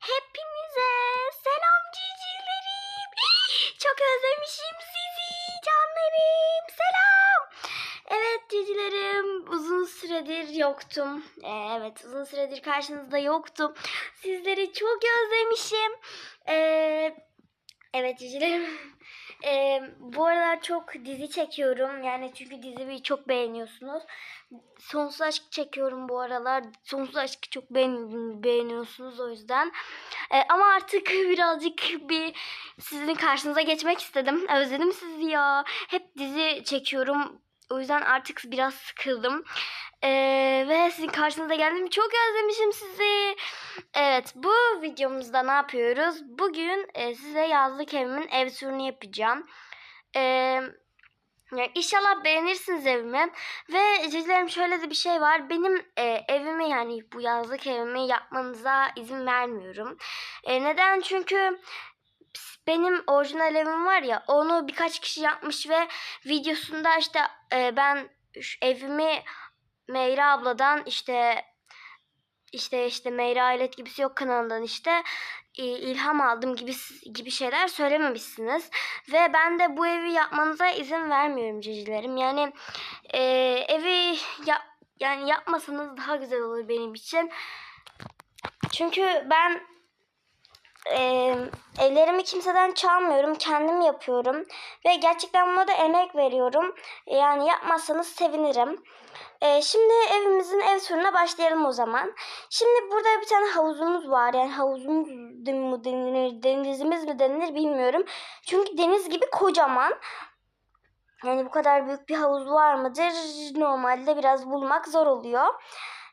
Hepinize selam cicilerim. Çok özlemişim sizi canlarım. Selam. Evet cicilerim uzun süredir yoktum. Ee, evet uzun süredir karşınızda yoktum. Sizleri çok özlemişim. Ee, evet cicilerim. Ee, bu aralar çok dizi çekiyorum. Yani çünkü dizimi çok beğeniyorsunuz. Sonsuz aşk çekiyorum bu aralar. Sonsuz aşkı çok beğen- beğeniyorsunuz o yüzden. Ee, ama artık birazcık bir sizin karşınıza geçmek istedim. Özledim sizi ya. Hep dizi çekiyorum. O yüzden artık biraz sıkıldım. Ee, ve sizin karşınıza geldim. Çok özlemişim sizi. Evet bu videomuzda ne yapıyoruz? Bugün e, size yazlık evimin ev turunu yapacağım. Ee, yani inşallah beğenirsiniz evimi. Ve cicilerim şöyle de bir şey var. Benim e, evimi yani bu yazlık evimi yapmanıza izin vermiyorum. E, neden? Çünkü benim orijinal evim var ya onu birkaç kişi yapmış ve videosunda işte e, ben evimi Meyra abladan işte işte işte Meyra Alet gibisi yok kanalından işte ilham aldım gibi gibi şeyler söylememişsiniz ve ben de bu evi yapmanıza izin vermiyorum cicilerim. Yani e, evi ya, yani yapmasanız daha güzel olur benim için. Çünkü ben e, ellerimi kimseden çalmıyorum. Kendim yapıyorum. Ve gerçekten buna da emek veriyorum. Yani yapmazsanız sevinirim. E, şimdi evimizin ev turuna başlayalım o zaman. Şimdi burada bir tane havuzumuz var. Yani havuzumuz mu denilir, denizimiz mi denilir bilmiyorum. Çünkü deniz gibi kocaman. Yani bu kadar büyük bir havuz var mıdır? Normalde biraz bulmak zor oluyor.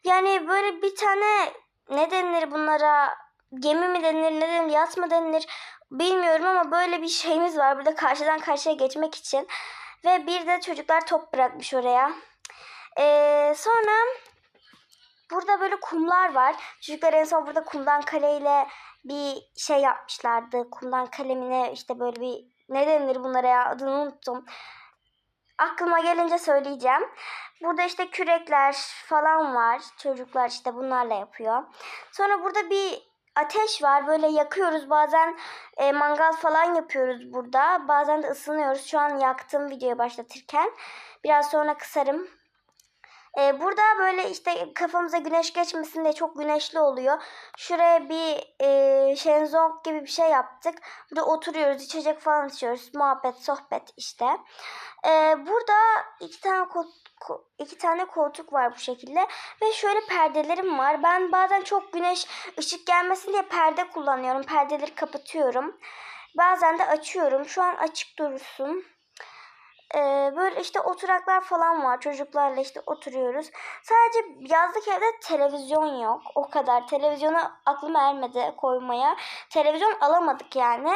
Yani böyle bir tane ne denilir bunlara? Gemi mi denilir, ne denilir, yat mı denilir bilmiyorum ama böyle bir şeyimiz var burada karşıdan karşıya geçmek için. Ve bir de çocuklar top bırakmış oraya. Ee, sonra burada böyle kumlar var. Çocuklar en son burada kumdan kaleyle bir şey yapmışlardı. Kumdan kalemine işte böyle bir ne denilir bunlara ya adını unuttum. Aklıma gelince söyleyeceğim. Burada işte kürekler falan var. Çocuklar işte bunlarla yapıyor. Sonra burada bir ateş var. Böyle yakıyoruz. Bazen e, mangal falan yapıyoruz burada. Bazen de ısınıyoruz. Şu an yaktım videoyu başlatırken. Biraz sonra kısarım. E, burada böyle işte kafamıza güneş geçmesin diye çok güneşli oluyor. Şuraya bir e, şenzong gibi bir şey yaptık. Burada oturuyoruz, içecek falan içiyoruz. Muhabbet, sohbet işte. E, burada iki tane kol, ko- iki tane koltuk var bu şekilde ve şöyle perdelerim var. Ben bazen çok güneş ışık gelmesin diye perde kullanıyorum. Perdeleri kapatıyorum. Bazen de açıyorum. Şu an açık dursun. Ee, böyle işte oturaklar falan var. Çocuklarla işte oturuyoruz. Sadece yazlık evde televizyon yok. O kadar. Televizyona aklım ermedi koymaya. Televizyon alamadık yani.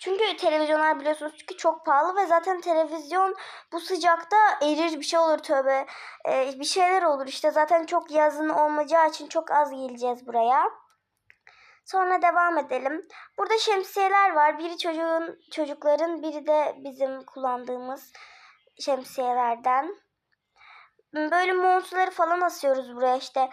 Çünkü televizyonlar biliyorsunuz ki çok pahalı ve zaten televizyon bu sıcakta erir bir şey olur tövbe. Ee, bir şeyler olur işte zaten çok yazın olmayacağı için çok az geleceğiz buraya. Sonra devam edelim. Burada şemsiyeler var. Biri çocuğun çocukların, biri de bizim kullandığımız şemsiyelerden. Böyle montları falan asıyoruz buraya işte.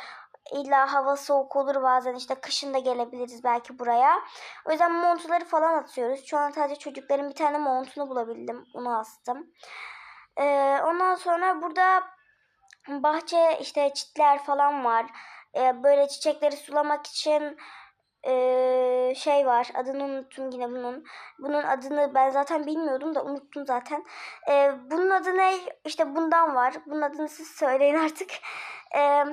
İlla hava soğuk olur bazen işte kışın da gelebiliriz belki buraya. O yüzden montları falan atıyoruz. Şu an sadece çocukların bir tane montunu bulabildim. Onu astım. Ee, ondan sonra burada bahçe işte çitler falan var. Ee, böyle çiçekleri sulamak için ee, şey var. Adını unuttum yine bunun. Bunun adını ben zaten bilmiyordum da unuttum zaten. Ee, bunun adı ne? İşte bundan var. Bunun adını siz söyleyin artık. Ee,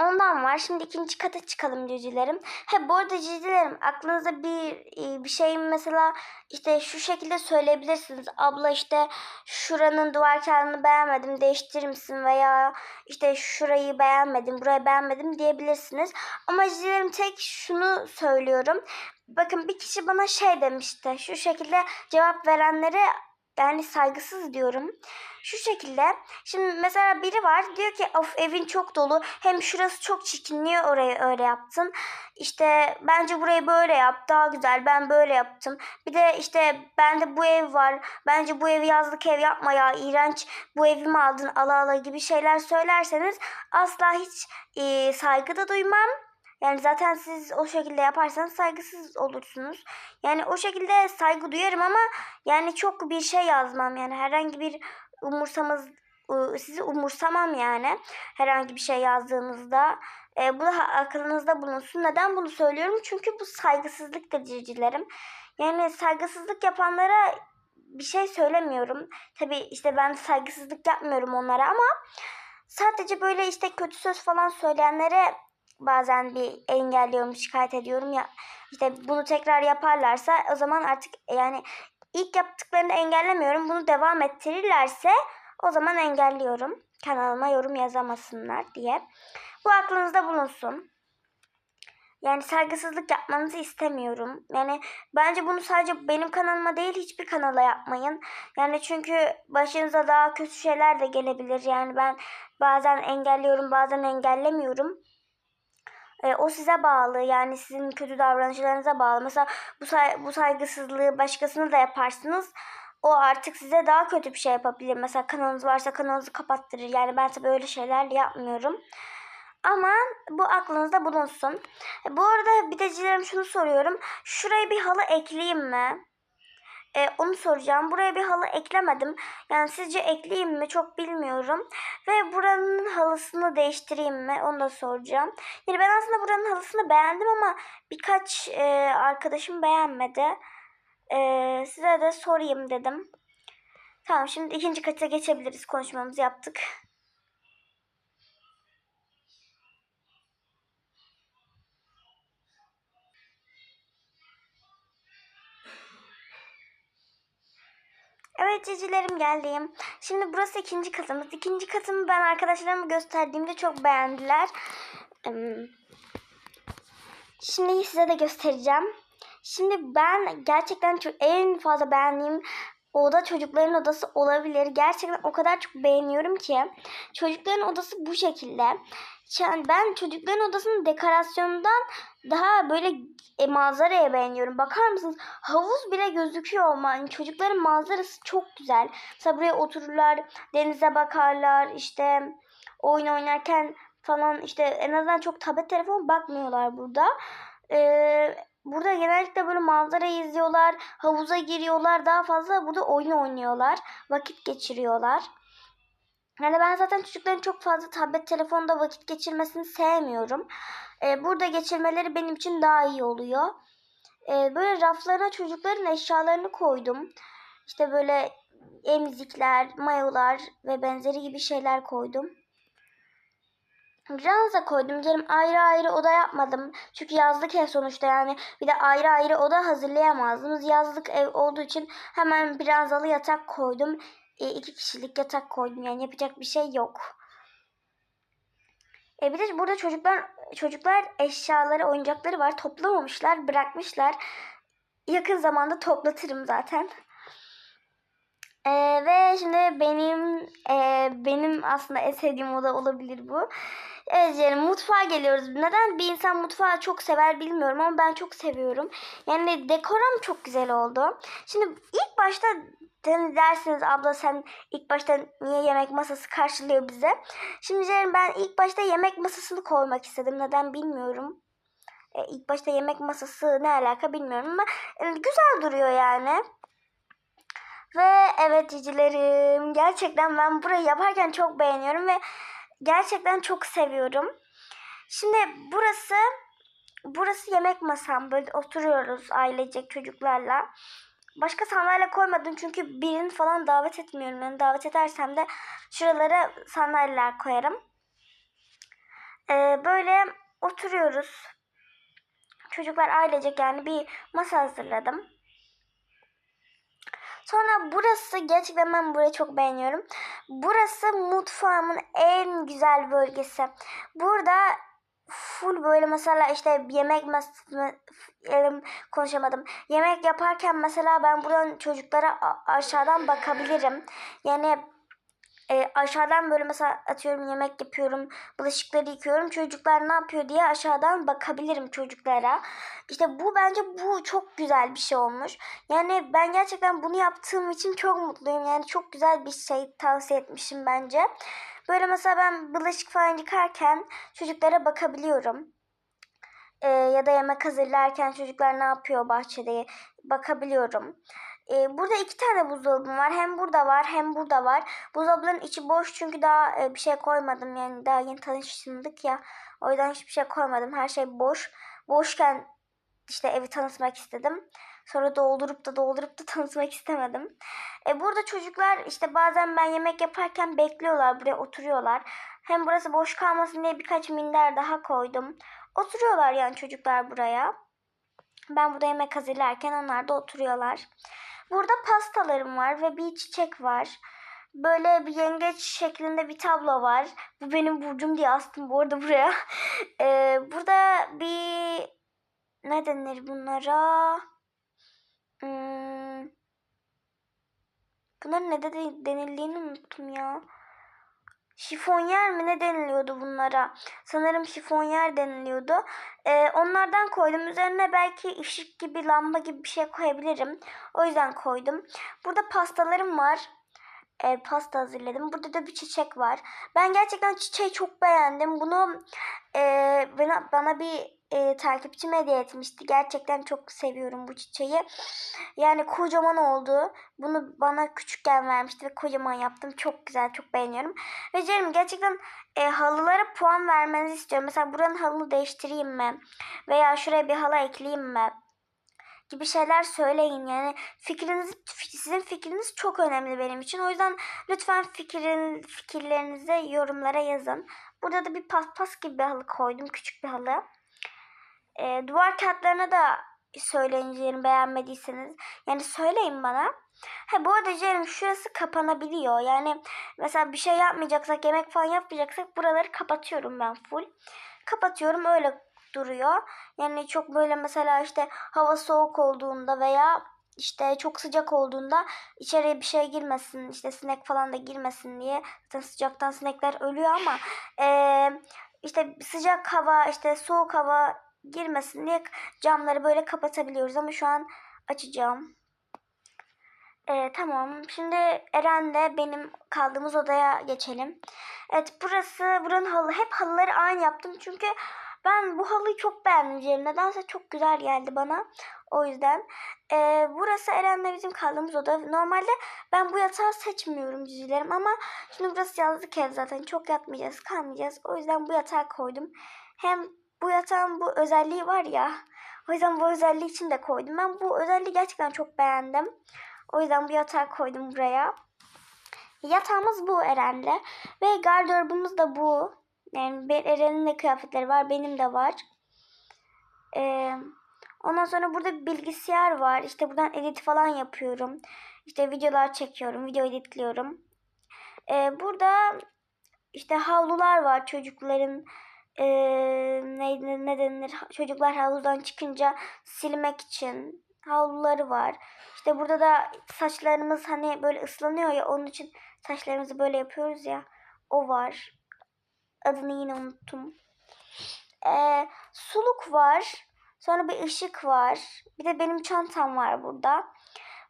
ondan var. Şimdi ikinci kata çıkalım cücelerim. He bu arada cücelerim aklınızda bir e, bir şey mesela işte şu şekilde söyleyebilirsiniz. Abla işte şuranın duvar kağıdını beğenmedim değiştirir misin veya işte şurayı beğenmedim burayı beğenmedim diyebilirsiniz. Ama cücelerim tek şunu söylüyorum. Bakın bir kişi bana şey demişti. Şu şekilde cevap verenlere yani saygısız diyorum. Şu şekilde. Şimdi mesela biri var diyor ki of evin çok dolu. Hem şurası çok çirkin. Niye orayı öyle yaptın? İşte bence burayı böyle yap. Daha güzel. Ben böyle yaptım. Bir de işte bende bu ev var. Bence bu evi yazlık ev yapma ya. iğrenç. Bu evi mi aldın ala ala gibi şeyler söylerseniz asla hiç e, saygı da duymam. Yani zaten siz o şekilde yaparsanız saygısız olursunuz. Yani o şekilde saygı duyarım ama yani çok bir şey yazmam. Yani herhangi bir umursamaz ıı, sizi umursamam yani. Herhangi bir şey yazdığınızda. E, bu da aklınızda bulunsun. Neden bunu söylüyorum? Çünkü bu saygısızlıktır civcivlerim. Yani saygısızlık yapanlara bir şey söylemiyorum. Tabii işte ben saygısızlık yapmıyorum onlara ama sadece böyle işte kötü söz falan söyleyenlere bazen bir engelliyorum, şikayet ediyorum ya. İşte bunu tekrar yaparlarsa o zaman artık yani ilk yaptıklarını engellemiyorum. Bunu devam ettirirlerse o zaman engelliyorum. Kanalıma yorum yazamasınlar diye. Bu aklınızda bulunsun. Yani saygısızlık yapmanızı istemiyorum. Yani bence bunu sadece benim kanalıma değil hiçbir kanala yapmayın. Yani çünkü başınıza daha kötü şeyler de gelebilir. Yani ben bazen engelliyorum bazen engellemiyorum. E, o size bağlı. Yani sizin kötü davranışlarınıza bağlı. Mesela bu, say- bu saygısızlığı başkasına da yaparsınız. O artık size daha kötü bir şey yapabilir. Mesela kanalınız varsa kanalınızı kapattırır. Yani ben tabii öyle şeyler yapmıyorum. Ama bu aklınızda bulunsun. E, bu arada bir de Cilerim şunu soruyorum. Şuraya bir halı ekleyeyim mi? E, onu soracağım. Buraya bir halı eklemedim. Yani sizce ekleyeyim mi çok bilmiyorum. Ve buranın halısını değiştireyim mi onu da soracağım. Yani ben aslında buranın halısını beğendim ama birkaç e, arkadaşım beğenmedi. E, size de sorayım dedim. Tamam şimdi ikinci kata geçebiliriz. Konuşmamızı yaptık. Evet cicilerim geldim. Şimdi burası ikinci katımız. İkinci katımı ben arkadaşlarıma gösterdiğimde çok beğendiler. Şimdi size de göstereceğim. Şimdi ben gerçekten çok en fazla beğendiğim oda çocukların odası olabilir. Gerçekten o kadar çok beğeniyorum ki. Çocukların odası bu şekilde. Yani ben çocukların odasının dekorasyonundan daha böyle e, manzaraya beğeniyorum. Bakar mısınız? Havuz bile gözüküyor ama yani çocukların manzarası çok güzel. Mesela buraya otururlar, denize bakarlar, işte oyun oynarken falan işte en azından çok tablet telefon bakmıyorlar burada. Ee, burada genellikle böyle manzarayı izliyorlar, havuza giriyorlar, daha fazla burada oyun oynuyorlar, vakit geçiriyorlar. Yani ben zaten çocukların çok fazla tablet telefonda vakit geçirmesini sevmiyorum. Ee, burada geçirmeleri benim için daha iyi oluyor. Ee, böyle raflarına çocukların eşyalarını koydum. İşte böyle emzikler, mayolar ve benzeri gibi şeyler koydum. Ranza koydum canım ayrı ayrı oda yapmadım. Çünkü yazlık ev sonuçta yani bir de ayrı ayrı oda hazırlayamazdım. Yazlık ev olduğu için hemen bir ranzalı yatak koydum. E, iki kişilik yatak koydum yani yapacak bir şey yok. E bir de burada çocuklar çocuklar eşyaları, oyuncakları var. Toplamamışlar, bırakmışlar. Yakın zamanda toplatırım zaten. E, ve şimdi benim e, benim aslında en sevdiğim oda olabilir bu. Evet yani mutfağa geliyoruz. Neden bir insan mutfağı çok sever bilmiyorum ama ben çok seviyorum. Yani dekoram çok güzel oldu. Şimdi ilk başta hani dersiniz abla sen ilk başta niye yemek masası karşılıyor bize? Şimdi canım ben ilk başta yemek masasını koymak istedim. Neden bilmiyorum. E, ilk başta yemek masası ne alaka bilmiyorum ama e, güzel duruyor yani. Ve evet cicilerim gerçekten ben burayı yaparken çok beğeniyorum ve gerçekten çok seviyorum. Şimdi burası burası yemek masam. Böyle oturuyoruz ailecek çocuklarla. Başka sandalye koymadım çünkü birini falan davet etmiyorum. Yani davet edersem de şuralara sandalyeler koyarım. Ee, böyle oturuyoruz. Çocuklar ailecek yani bir masa hazırladım. Sonra burası gerçekten ben burayı çok beğeniyorum. Burası mutfağımın en güzel bölgesi. Burada full böyle mesela işte yemek mas- konuşamadım. Yemek yaparken mesela ben buradan çocuklara aşağıdan bakabilirim. Yani e, aşağıdan böyle mesela atıyorum yemek yapıyorum, bulaşıkları yıkıyorum. Çocuklar ne yapıyor diye aşağıdan bakabilirim çocuklara. İşte bu bence bu çok güzel bir şey olmuş. Yani ben gerçekten bunu yaptığım için çok mutluyum. Yani çok güzel bir şey tavsiye etmişim bence. Böyle mesela ben bulaşık falan yıkarken çocuklara bakabiliyorum. e, ya da yemek hazırlarken çocuklar ne yapıyor bahçede bakabiliyorum. E, burada iki tane buzdolabım var. Hem burada var hem burada var. Buzdolabının içi boş çünkü daha e, bir şey koymadım. Yani daha yeni tanıştındık ya. O yüzden hiçbir şey koymadım. Her şey boş. Boşken işte evi tanıtmak istedim. Sonra doldurup da doldurup da tanıtmak istemedim. E, burada çocuklar işte bazen ben yemek yaparken bekliyorlar. Buraya oturuyorlar. Hem burası boş kalmasın diye birkaç minder daha koydum. Oturuyorlar yani çocuklar buraya. Ben burada yemek hazırlarken onlar da oturuyorlar. Burada pastalarım var ve bir çiçek var. Böyle bir yengeç şeklinde bir tablo var. Bu benim burcum diye astım bu arada buraya. Ee, burada bir ne denir bunlara? Hmm, bunların ne de denildiğini unuttum ya. Şifonyer mi ne deniliyordu bunlara? Sanırım şifonyer deniliyordu. Ee, onlardan koydum. Üzerine belki ışık gibi, lamba gibi bir şey koyabilirim. O yüzden koydum. Burada pastalarım var. Ee, pasta hazırladım. Burada da bir çiçek var. Ben gerçekten çiçeği çok beğendim. Bunu e, bana, bana bir e, takipçim hediye etmişti. Gerçekten çok seviyorum bu çiçeği. Yani kocaman oldu. Bunu bana küçükken vermişti ve kocaman yaptım. Çok güzel, çok beğeniyorum. Ve Cerim gerçekten e, halılara puan vermenizi istiyorum. Mesela buranın halını değiştireyim mi? Veya şuraya bir halı ekleyeyim mi? gibi şeyler söyleyin. Yani fikriniz, sizin fikriniz çok önemli benim için. O yüzden lütfen fikrin, fikirlerinizi yorumlara yazın. Burada da bir paspas gibi bir halı koydum. Küçük bir halı. E, duvar kağıtlarına da söyleyin beğenmediyseniz. Yani söyleyin bana. Ha bu arada Cerim şurası kapanabiliyor. Yani mesela bir şey yapmayacaksak, yemek falan yapmayacaksak buraları kapatıyorum ben full. Kapatıyorum öyle duruyor. Yani çok böyle mesela işte hava soğuk olduğunda veya işte çok sıcak olduğunda içeriye bir şey girmesin işte sinek falan da girmesin diye zaten sıcaktan sinekler ölüyor ama e, işte sıcak hava işte soğuk hava girmesin diye camları böyle kapatabiliyoruz ama şu an açacağım. Ee, tamam. Şimdi Eren'le benim kaldığımız odaya geçelim. Evet burası buranın halı. Hep halıları aynı yaptım çünkü ben bu halıyı çok beğendim. Nedense çok güzel geldi bana. O yüzden. Ee, burası Eren'le bizim kaldığımız oda. Normalde ben bu yatağı seçmiyorum dizilerim ama şimdi burası yazlık ev zaten. Çok yatmayacağız, kalmayacağız. O yüzden bu yatağı koydum. Hem bu yatağın bu özelliği var ya. O yüzden bu özelliği için de koydum. Ben bu özelliği gerçekten çok beğendim. O yüzden bu yatağı koydum buraya. Yatağımız bu Eren'le. Ve gardırobumuz da bu. Yani Eren'in de kıyafetleri var. Benim de var. Ee, ondan sonra burada bir bilgisayar var. İşte buradan edit falan yapıyorum. İşte videolar çekiyorum. Video editliyorum. Ee, burada işte havlular var çocukların e, ne, ne denir çocuklar havludan çıkınca silmek için havluları var. İşte burada da saçlarımız hani böyle ıslanıyor ya onun için saçlarımızı böyle yapıyoruz ya o var. Adını yine unuttum. Ee, suluk var. Sonra bir ışık var. Bir de benim çantam var burada.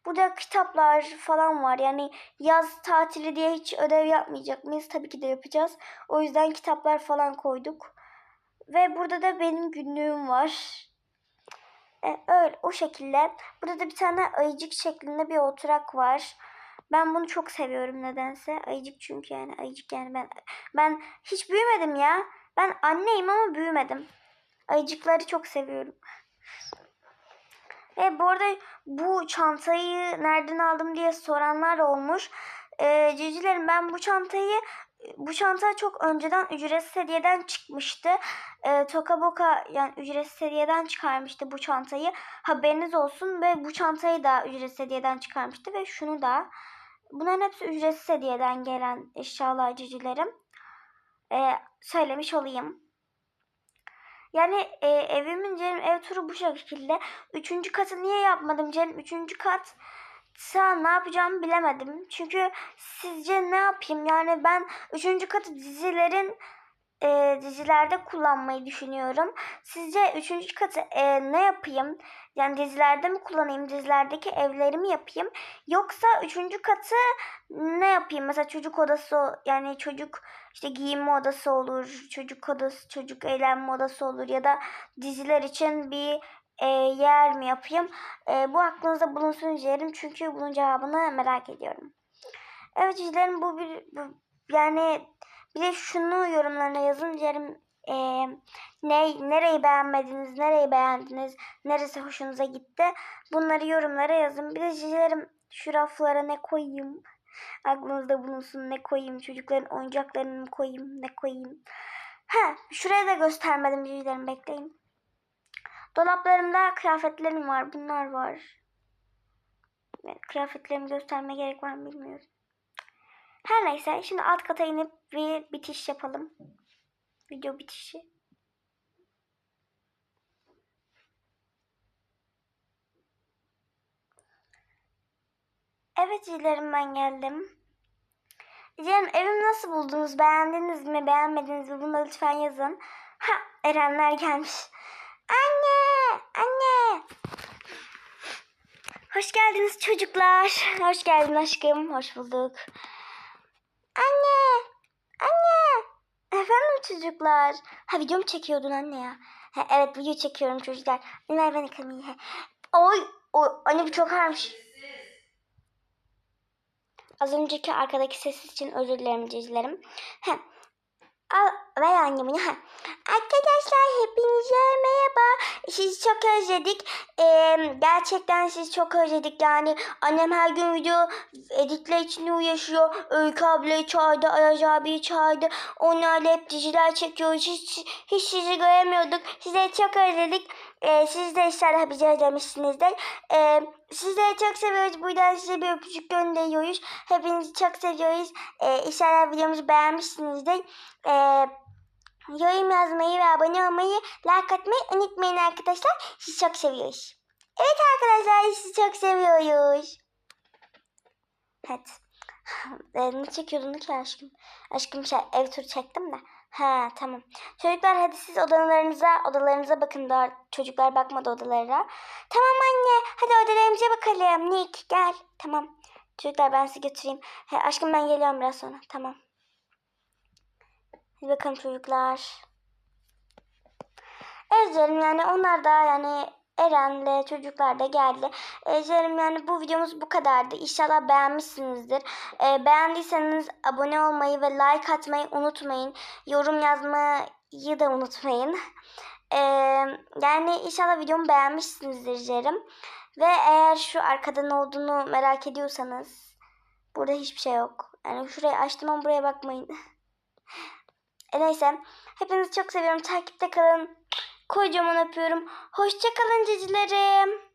Burada kitaplar falan var. Yani yaz tatili diye hiç ödev yapmayacak mıyız? Tabii ki de yapacağız. O yüzden kitaplar falan koyduk. Ve burada da benim günlüğüm var. E, öyle o şekilde. Burada da bir tane ayıcık şeklinde bir oturak var. Ben bunu çok seviyorum nedense. Ayıcık çünkü yani ayıcık yani ben ben hiç büyümedim ya. Ben anneyim ama büyümedim. Ayıcıkları çok seviyorum. Ve bu arada bu çantayı nereden aldım diye soranlar olmuş. Ee, cicilerim ben bu çantayı bu çanta çok önceden ücretsiz hediyeden çıkmıştı. Ee, Toka Boka yani ücretsiz hediyeden çıkarmıştı bu çantayı. Haberiniz olsun ve bu çantayı da ücretsiz hediyeden çıkarmıştı ve şunu da. Bunların hepsi ücretsiz hediyeden gelen eşyalar cicilerim. Ee, söylemiş olayım. Yani e, evimin Cem ev turu bu şekilde. Üçüncü katı niye yapmadım Cem? Üçüncü kat sen ne yapacağımı bilemedim. Çünkü sizce ne yapayım? Yani ben üçüncü katı dizilerin e, dizilerde kullanmayı düşünüyorum. Sizce üçüncü katı e, ne yapayım? Yani dizilerde mi kullanayım? Dizilerdeki evleri mi yapayım? Yoksa üçüncü katı ne yapayım? Mesela çocuk odası yani çocuk işte giyinme odası olur. Çocuk odası, çocuk eğlenme odası olur. Ya da diziler için bir e, yer mi yapayım? E, bu aklınızda bulunsun dilerim. Çünkü bunun cevabını merak ediyorum. Evet izlerim bu bir bu, yani bir de şunu yorumlarına yazın dilerim. E, ne, nereyi beğenmediniz, nereyi beğendiniz, neresi hoşunuza gitti. Bunları yorumlara yazın. Bir de izlerim şu raflara ne koyayım. Aklınızda bulunsun ne koyayım. Çocukların oyuncaklarını mı koyayım, ne koyayım. Ha, şuraya da göstermedim izlerim bekleyin. Dolaplarımda kıyafetlerim var. Bunlar var. Kıyafetlerimi göstermeye gerek var mı bilmiyorum. Her neyse şimdi alt kata inip bir bitiş yapalım. Video bitişi. Evet izlerim ben geldim. İzlerim evimi nasıl buldunuz? Beğendiniz mi? Beğenmediniz mi? Bunu lütfen yazın. Ha Erenler gelmiş. Anne! Anne! Hoş geldiniz çocuklar. Hoş geldin aşkım. Hoş bulduk. Anne! Anne! Efendim çocuklar. Ha video mu çekiyordun anne ya? Ha, evet video çekiyorum çocuklar. Ver beni kamerayı. Ha. Oy! Oy! Anne bu çok ağırmış. Az önceki arkadaki ses için özür dilerim cicilerim. Ha. Al, ver anne bunu. Arkadaşlar hepinize merhaba. Sizi çok özledik. Ee, gerçekten sizi çok özledik yani. Annem her gün video editle içinde uğraşıyor. Öykü ablayı çağırdı, Ayaz abiyi çağırdı. Onlarla hep diziler çekiyoruz. Hiç, hiç sizi göremiyorduk. Sizleri çok özledik. Ee, siz de inşallah bizi özlemişsinizdir. Ee, sizleri çok seviyoruz. Buradan size bir öpücük gönderiyoruz. Hepinizi çok seviyoruz. Ee, inşallah videomuzu beğenmişsinizdir. Ee, yorum yazmayı ve abone olmayı, like atmayı unutmayın arkadaşlar. Sizi çok seviyoruz. Evet arkadaşlar sizi çok seviyoruz. Evet. Ne çekiyordun ki aşkım? Aşkım şey, ev turu çektim de. Ha tamam. Çocuklar hadi siz odalarınıza odalarınıza bakın daha çocuklar bakmadı odalarına. Tamam anne hadi odalarımıza bakalım. Nick gel. Tamam. Çocuklar ben sizi götüreyim. He, aşkım ben geliyorum biraz sonra. Tamam. Hadi bakalım çocuklar. Evet canım yani onlar da yani Eren'le çocuklar da geldi. Ee, canım yani bu videomuz bu kadardı. İnşallah beğenmişsinizdir. Ee, beğendiyseniz abone olmayı ve like atmayı unutmayın. Yorum yazmayı da unutmayın. Ee, yani inşallah videomu beğenmişsinizdir canım. Ve eğer şu arkada ne olduğunu merak ediyorsanız burada hiçbir şey yok. Yani şurayı açtım ama buraya bakmayın. E neyse. Hepinizi çok seviyorum. Takipte kalın. Kocaman öpüyorum. Hoşça kalın cicilerim.